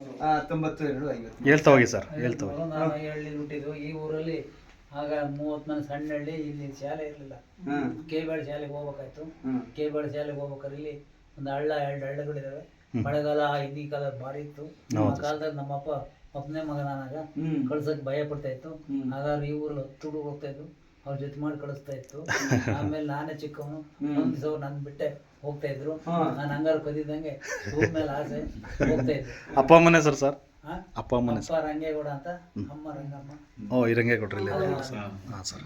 ಆ, ತೊಂಬತ್ತು ಎರಡು ಐವತ್ತು ಹೇಳ್ತಾ ಹೋಗಿ ಸರ್ ಹೇಳ್ತಾ ಹೋಗಿ. ನಾನು ಹಳ್ಳಿ ಹುಟ್ಟಿದ್ದು. ಈ ಊರಲ್ಲಿ ಆಗ ಮೂವತ್ತು ಮನೆ ಸಣ್ಣ ಹಳ್ಳಿ ಇಲ್ಲಿ ಶಾಲೆ ಇರಲಿಲ್ಲ. ಹ್ಮ್ ಕೇಬಾಳ್ ಶಾಲೆಗೆ ಹೋಗ್ಬೇಕಾಯ್ತು. ಹ್ಮ್ ಕೇಬಾಳ್ ಶಾಲೆಗೆ ಹೋಗ್ಬೇಕಾದ್ರೆ ಇಲ್ಲಿ ಒಂದು ಹಳ್ಳ ಎರಡು ಹಳ್ಳಗಳಿದಾವೆ. ಮಳೆಗಾಲ ಹಿಂದಿ ಕಾಲ ಭಾರಿ ಇತ್ತು. ಆ ಕಾಲದಾಗ ನಮ್ಮಪ್ಪ ಒಬ್ಬನೇ ಮಗನಾಗ ಕಳ್ಸಕ್ ಭಯ ಪಡ್ತಾ ಇತ್ತು. ಹ್ಮ್. ಹಾಗಾದ್ರೆ ಈ ಊರಲ್ಲಿ ಹತ್ತು ಹುಡುಗ ಹೋಗ್ತಾ ಇದ್ರು ಅವ್ರ ಜೊತೆ ಮಾಡಿ ಕಳಿಸ್ತಾ ಇತ್ತು. ಆಮೇಲೆ ನಾನೇ ಚಿಕ್ಕವನು. ಒಂದ್ ದಿವಸ ನನ್ ಬಿಟ್ಟೆ ಹೋಗ್ತಾ ಇದ್ರು. ನಾನು ಹಂಗಾರು ಕದಿದಂಗೆ ರೂಮ್ ಮೇಲೆ ಆಸೆ ಹೋಗ್ತಾ ಇದ್ರು ಅಪ್ಪ ಅಮ್ಮನೇ ಸರ್ ಸರ್? ಅಪ್ಪ ಅಮ್ಮನೇ ಅಪ್ಪ ರಂಗೇಗೌಡ ಅಂತ ಅಮ್ಮ ರಂಗಮ್ಮ. ಓ ಇರಂಗೆ ರಂಗೇಗೌಡ್ರಲ್ಲಿ ಸರ್. ಹಾಂ ಸರ್.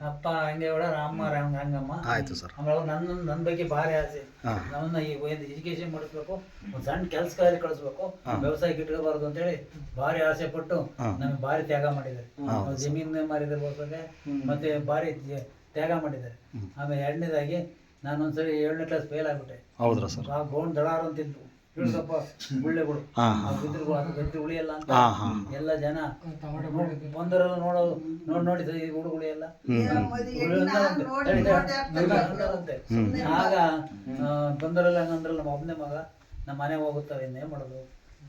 ಅಪ್ಪ ರಂಗೇಗೌಡ ಅಮ್ಮ ರಂಗ ರಂಗಮ್ಮ ಆಯ್ತು ಸರ್. ಆಮೇಲೆ ಅವ್ರು ನನ್ನ ನನ್ನ ಬಗ್ಗೆ ಭಾರಿ ಆಸೆ. ನಾನು ನಮ್ಮನ್ನ ಈ ಒಂದು ಎಜುಕೇಶನ್ ಮಾಡಿಸ್ಬೇಕು ಒಂದು ಸಣ್ಣ ಕೆಲಸಗಾರಿ ಕಳಿಸ್ಬೇಕು ವ್ಯವಸಾಯಕ್ಕೆ ಇಟ್ಕೋಬಾರ್ದು ಅಂತೇಳಿ ಭಾರಿ ಆಸೆ ಪಟ್ಟು ನಮಗೆ ಭಾರಿ ತ್ಯಾಗ ಮಾಡಿದ್ದಾರೆ. ಜಮೀನ್ ಜಮೀನು ಮಾರಿದ್ರೆ ಮತ್ತೆ ಭಾರಿ ತ್ಯ- ತ್ಯಾಗ ಮಾಡಿದ್ದಾರೆ. ಆಮೇಲೆ ಎರಡನೇದಾಗಿ ನಾನು ಒಂದ್ಸರಿ ಏಳನೇ ಕ್ಲಾಸ್ ಫೇಲ್ ಆಗ್ಬಿಟ್ಟೆ. ಹೌದ್ರಾ ಸರ್? ಆ ಗೋಣ್ ದಳಾರು ಅಂತಿದ್ದು ಗುಳ್ಳೆಗಳು ಅದು ಉಳಿಯಲ್ಲ ಅಂತ ಹಾಂ ಹಾಂ. ಎಲ್ಲ ಜನ ಬಂದರೆಲ್ಲ ನೋಡೋದು ನೋಡಿ ನೋಡಿ ಈ ಎಲ್ಲ. ಅಂತೆ. ಆಗ ಆ, ಬಂದರೆಲ್ಲ ಹಂಗಂದ್ರಲ್ಲ ನಮ್ಮ ಒಬ್ಬನೇ ಮಗ ನಮ್ಮ ಮನೆ ಹೋಗುತ್ತವೆ ಇನ್ನೇ ಮಾಡೋದು?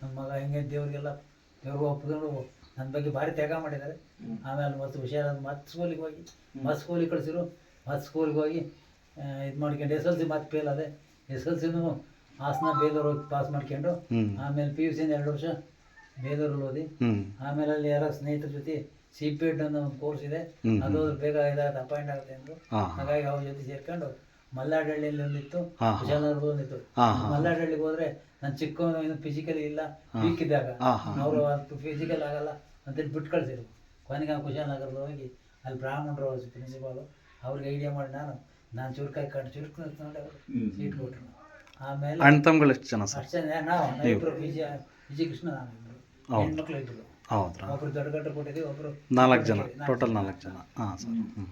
ನಮ್ಮ ಮಗ ಹಿಂಗೆ ದೇವ್ರಿಗೆಲ್ಲ ದೇವ್ರಿಗೆ ಒಪ್ಪಿಕೊಂಡು ನನ್ನ ಬಗ್ಗೆ ಭಾರಿ ತ್ಯಾಗ ಮಾಡಿದ್ದಾರೆ. ಆಮೇಲೆ ಮತ್ತೆ ಹುಷಾರ ಮತ್ತೆ ಸ್ಕೂಲಿಗೆ ಹೋಗಿ ಮತ್ತೆ ಸ್ಕೂಲಿಗೆ ಕಳಿಸಿರು. ಮತ್ತೆ ಸ್ಕೂಲಿಗೆ ಹೋಗಿ ಇದು ಮಾಡ್ಕೊಂಡು ಎಸ್ ಎಲ್ ಸಿ ಮತ್ತೆ ಫೇಲ್ ಅದೇ ಎಸ್ ಎಲ್ ಸಿನೂ ಹಾಸನ ಬೇಲೂರು ಹೋಗಿ ಪಾಸ್ ಮಾಡ್ಕೊಂಡು ಆಮೇಲೆ ಪಿ ಯು ಸಿಯಿಂದ ಎರಡು ವರ್ಷ ಬೇಲೂರಲ್ಲಿ ಓದಿ ಆಮೇಲೆ ಅಲ್ಲಿ ಯಾರೋ ಸ್ನೇಹಿತರ ಜೊತೆ ಸಿ ಪಿ ಎಡ್ ಅನ್ನೋ ಒಂದು ಕೋರ್ಸ್ ಇದೆ. ಅದು ಬೇಗ ಇದಾಗುತ್ತೆ ಅಪಾಯಿಂಟ್ ಆಗುತ್ತೆ ಎಂದು ಹಾಗಾಗಿ ಅವ್ರ ಜೊತೆ ಸೇರ್ಕೊಂಡು ಮಲ್ಲಾಡಹಳ್ಳಿಯಲ್ಲಿ ಒಂದಿತ್ತು ಹಾ. ಒಂದಿತ್ತು. ಮಲ್ಲಾಡಹಳ್ಳಿಗೆ ಹೋದ್ರೆ ನಾನು ಚಿಕ್ಕವನು ಇನ್ನು ಫಿಸಿಕಲಿ ಇಲ್ಲ ವೀಕ್ ಇದ್ದಾಗ. ಅವರು ಫಿಸಿಕಲ್ ಆಗಲ್ಲ ಅಂತೇಳಿ ಬಿಟ್ಟು ಕಳ್ಸಿರು ಕೊನೆಗೆ ಕುಶಾಲನಗರದ ಹೋಗಿ ಅಲ್ಲಿ ಬ್ರಾಹ್ಮಣರು ಪ್ರಿನ್ಸಿಪಾಲು ಅವ್ರಿಗೆ ಐಡಿಯಾ ಮಾಡಿ ನಾನು ನಾನು ಚುರುಕಾಗಿ ಕಂಡು ಚುರುಕು ನೋಡಿ ಸೀಟ್ ಕೊಟ್ಟರು ಆಮೇಲೆ ಅಣ್ಣ ತಮ್ಗಳು ಎಷ್ಟು ಜನ ಸರ್? ಅಷ್ಟೇ ನಾವು ನಾವಿಬ್ರು ವಿಜಯ ವಿಜಯ ಕೃಷ್ಣ ಹೌದು. ಹೆಣ್ಮಕ್ಳು ಇಬ್ರು. ಹೌದ್ರಾ? ಒಬ್ರು ದೊಡ್ಡ ಗಂಟು ಕೊಟ್ಟಿದ್ದೀವಿ ಒಬ್ರು ನಾಲ್ಕು ಜನ ಟೋಟಲ್ ನಾಲ್ಕು ಜನ. ಹಾಂ ಸರ್. ಹ್ಞೂ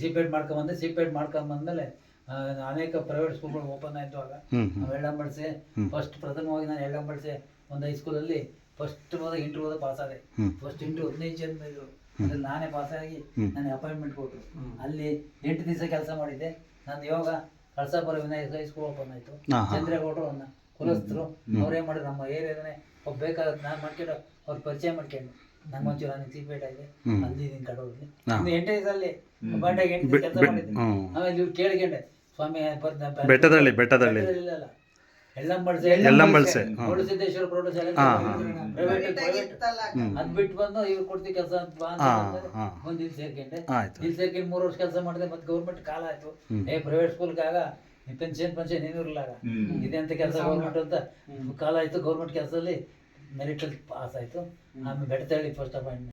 ಸಿಪೇಟ್ ಮಾಡ್ಕೊಂಬಂದೆ ಸಿಪೇಟ್ ಮಾಡ್ಕೊಂಬಂದ್ಮೇಲೆ ಆ, ಅನೇಕ ಪ್ರೈವೇಟ್ ಸ್ಕೂಲ್ಗಳು ಓಪನ್ ಆಯ್ತು ಆಗ. ಹ್ಞೂ ನಾವು ಎಳ್ಳಂಬಳಸೆ ಫಸ್ಟ್ ಪ್ರಥಮವಾಗಿ ನಾನು ಎಳ್ಳಂಬಳ್ಸೆ ಒಂದು ಹೈಸ್ಕೂಲಲ್ಲಿ ಫಸ್ಟ್ ಹೋದಾಗ ಇಂಟ್ರ್ ಹೋದಾಗ ಪಾಸ್ ಆದೆ. ಹ್ಮ್. ಫಸ್ಟ್ ಇಂಟ್ರ್ ಹದಿನೈದು ಜನ ಇದ್ರು ಅದ್ರಲ್ಲಿ ನಾನೇ ಪಾಸ್ ಆಗಿ ನನಗೆ ಅಪಾಯಿಂಟ್ಮೆಂಟ್ ಕೊಟ್ಟರು ಅಲ್ಲಿ ಎಂಟು ದಿವಸ ಕೆಲಸ ಮಾಡಿದ್ದೆ. ನಾನು ಇವಾಗ ಕಳಸಾಪುರ ವಿನಾಯಕ ಹೈಸ್ಕೂಲ್ ಓಪನ್ ಆಯ್ತು. ಚಂದ್ರೇಗೌಡರು ಅನ್ನ ಕುಲಸ್ಥರು. ಅವ್ರೇನ್ ಮಾಡಿದ್ರು? ನಮ್ಮ ಏರಿಯಾದನೆ ಒಬ್ಬ ಬೇಕಾದ ನಾನು ಮಾಡ್ಕೊಂಡು ಅವ್ರ ಪರಿಚಯ ಮಾಡ್ಕೊಂಡು ನಂಗೆ ಒಂಚೂರು ನನಗೆ ಸಿಗ್ಬೇಟ ಅಲ್ಲಿ ನಿನ್ ಕಡೂರಲ್ಲಿ. ಒಂದು ಎಂಟು ದಿವಸದಲ್ಲಿ ಬಂಡಾಗ ಎಂಟು ಕೆಲಸ ಮಾಡಿದ್ದೆ ಆಮೇಲೆ ಇವ್ರು ಕೇಳ್ಕೊಂಡೆ ಸ್ವಾಮಿ ಬೆಟ್ಟದಲ್ಲಿ ಬೆಟ್ಟದಳ್ಳಿ ಇಲ್ಲ. ಎಳ್ಳಂಬಳ್ಸೆ ಎಳ್ಳಂಬಳ್ಸೆ, ಹ್ಮ್. ಸಿದ್ದೇಶ್ವರ ಪ್ರೌಢಶಾಲೆ ಹಾ, ಹಾ. ಪ್ರೈವೇಟ್ ಅದ್ ಬಿಟ್ಟು ಬಂದು ಇವ್ರು ಕೊಡ್ತೀವಿ ಕೆಲಸ ಅಂತ ಬಾ. ಬಂದು ಇಲ್ಲಿ ಸೇರ್ಕೊಂಡೆ. ಆಯಿತು. ಇಲ್ಲಿ ಸೇರ್ಕೊಂಡು ಮೂರು ವರ್ಷ ಕೆಲಸ ಮಾಡಿದೆ ಮತ್ತೆ ಗೌರ್ಮೆಂಟ್ ಕಾಲ ಆಯ್ತು. ಏ ಪ್ರೈವೇಟ್ ಸ್ಕೂಲ್ಗೆ ಆಗ ಪೆನ್ಷನ್ ಪೆನ್ಷನ್ ಏನೂ ಇರಲ್ಲ ಆಗ. ಇದೆಂತ ಕೆಲಸ ಗೌರ್ಮೆಂಟ್ ಅಂತ. ಕಾಲ ಆಯ್ತು ಗೌರ್ಮೆಂಟ್ ಕೆಲಸದಲ್ಲಿ ಮೆರಿಟ್ ಪಾಸ್ ಆಯ್ತು. ಆಮೇಲೆ ಬೆಟ್ಟತಳ್ಳಿ ಫಸ್ಟ್ ಅಪಾಯಿಂಟ್ಮೆಂಟ್